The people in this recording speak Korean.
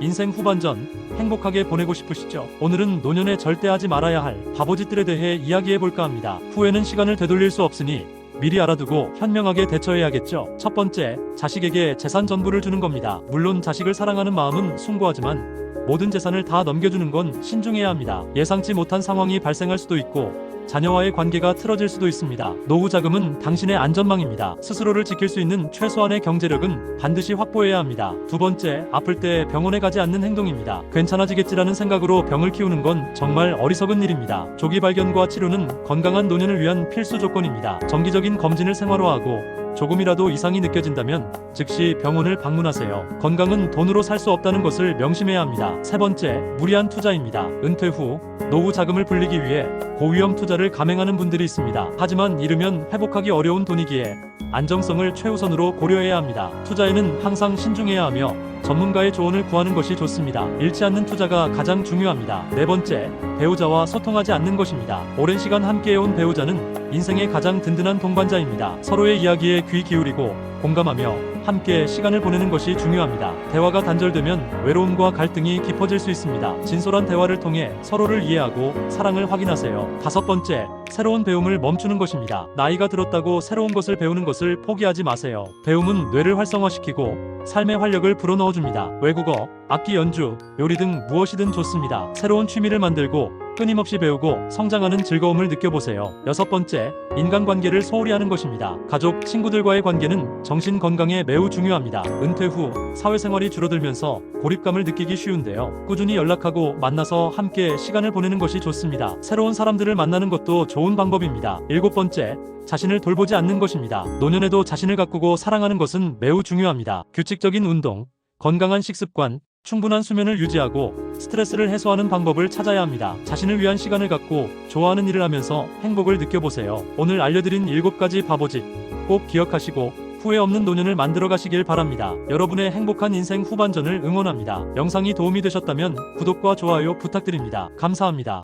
인생 후반전 행복하게 보내고 싶으시죠? 오늘은 노년에 절대 하지 말아야 할 바보짓들에 대해 이야기해 볼까 합니다. 후회는 시간을 되돌릴 수 없으니 미리 알아두고 현명하게 대처해야겠죠. 첫 번째, 자식에게 재산 전부를 주는 겁니다. 물론 자식을 사랑하는 마음은 숭고하지만 모든 재산을 다 넘겨주는 건 신중해야 합니다. 예상치 못한 상황이 발생할 수도 있고 자녀와의 관계가 틀어질 수도 있습니다. 노후 자금은 당신의 안전망입니다. 스스로를 지킬 수 있는 최소한의 경제력은 반드시 확보해야 합니다. 두 번째, 아플 때 병원에 가지 않는 행동입니다. 괜찮아지겠지라는 생각으로 병을 키우는 건 정말 어리석은 일입니다. 조기 발견과 치료는 건강한 노년을 위한 필수 조건입니다. 정기적인 검진을 생활화하고 조금이라도 이상이 느껴진다면 즉시 병원을 방문하세요. 건강은 돈으로 살 수 없다는 것을 명심해야 합니다. 세 번째, 무리한 투자입니다. 은퇴 후 노후 자금을 불리기 위해 고위험 투자를 감행하는 분들이 있습니다. 하지만 이르면 회복하기 어려운 돈이기에 안정성을 최우선으로 고려해야 합니다. 투자에는 항상 신중해야 하며 전문가의 조언을 구하는 것이 좋습니다. 잃지 않는 투자가 가장 중요합니다. 네 번째, 배우자와 소통하지 않는 것입니다. 오랜 시간 함께해온 배우자는 인생의 가장 든든한 동반자입니다. 서로의 이야기에 귀 기울이고 공감하며 함께 시간을 보내는 것이 중요합니다. 대화가 단절되면 외로움과 갈등이 깊어질 수 있습니다. 진솔한 대화를 통해 서로를 이해하고 사랑을 확인하세요. 다섯 번째, 새로운 배움을 멈추는 것입니다. 나이가 들었다고 새로운 것을 배우는 것을 포기하지 마세요. 배움은 뇌를 활성화시키고 삶의 활력을 불어넣어줍니다. 외국어, 악기 연주, 요리 등 무엇이든 좋습니다. 새로운 취미를 만들고 끊임없이 배우고 성장하는 즐거움을 느껴보세요. 여섯 번째, 인간관계를 소홀히 하는 것입니다. 가족, 친구들과의 관계는 정신 건강에 매우 중요합니다. 은퇴 후 사회생활이 줄어들면서 고립감을 느끼기 쉬운데요. 꾸준히 연락하고 만나서 함께 시간을 보내는 것이 좋습니다. 새로운 사람들을 만나는 것도 좋은 방법입니다. 일곱 번째, 자신을 돌보지 않는 것입니다. 노년에도 자신을 가꾸고 사랑하는 것은 매우 중요합니다. 규칙적인 운동, 건강한 식습관, 충분한 수면을 유지하고 스트레스를 해소하는 방법을 찾아야 합니다. 자신을 위한 시간을 갖고 좋아하는 일을 하면서 행복을 느껴보세요. 오늘 알려드린 7가지 바보짓 꼭 기억하시고 후회 없는 노년을 만들어 가시길 바랍니다. 여러분의 행복한 인생 후반전을 응원합니다. 영상이 도움이 되셨다면 구독과 좋아요 부탁드립니다. 감사합니다.